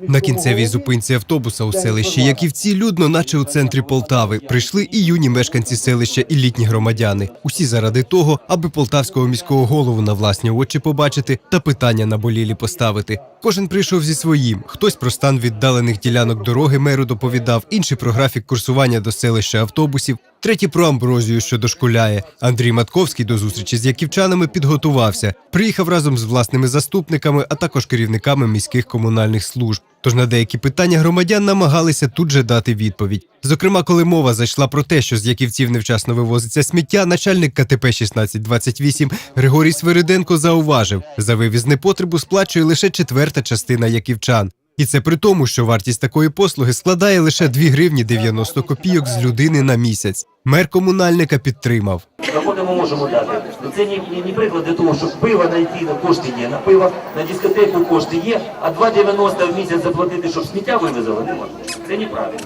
На кінцевій зупинці автобуса у селищі Яківці людно, наче у центрі Полтави, прийшли і юні мешканці селища, і літні громадяни. Усі заради того, аби полтавського міського голову на власні очі побачити та питання наболілі поставити. Кожен прийшов зі своїм. Хтось про стан віддалених ділянок дороги меру доповідав, інший про графік курсування до селища автобусів, третій про амброзію, що дошкуляє. Андрій Матковський до зустрічі з яківчанами підготувався. Приїхав разом з власними заступниками, а також керівниками міських комунальних служб. Тож на деякі питання громадян намагалися тут же дати відповідь. Зокрема, коли мова зайшла про те, що з яківців невчасно вивозиться сміття, начальник КТП 1628 Григорій Свириденко зауважив, за вивіз непотребу сплачує лише четверта частина яківчан. І це при тому, що вартість такої послуги складає лише 2 гривні 90 копійок з людини на місяць. Мер комунальника підтримав. Доходи ми можемо дати. Ну, Це не, не, не приклад для того, щоб пиво знайти, на кошти є. На пиво, на дискотеку кошти є, а 2,90 в місяць заплатити, щоб сміття вивезли, не можна. Це неправильно.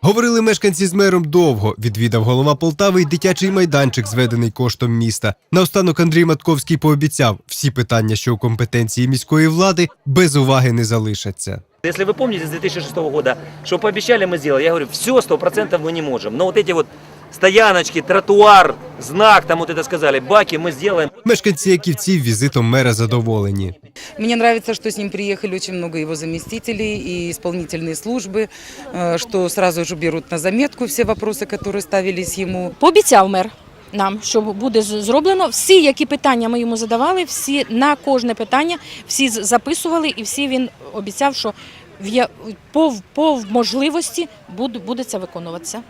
Говорили мешканці з мером довго. Відвідав голова Полтави й дитячий майданчик, зведений коштом міста. Наостанок Андрій Матковський пообіцяв, всі питання, що у компетенції міської влади, без уваги не залишаться. Если вы помните с 2006 года, что пообещали мы сделать, я говорю, все, 100% мы не можем. Но вот эти вот стояночки, тротуар, знак, там вот это сказали, баки мы сделаем. Мешканці Яківців візитом мера задоволені. Мне нравится, что с ним приехали очень много его заместителей и исполнительные службы, э, что сразу же берут на заметку все вопросы, которые ставились ему. Пообіцяв мер нам, що буде з- зроблено. Всі, які питання ми йому задавали, всі на кожне питання, всі з- записували, і всі він обіцяв, що в я- по, по можливості буде, буде це виконуватися.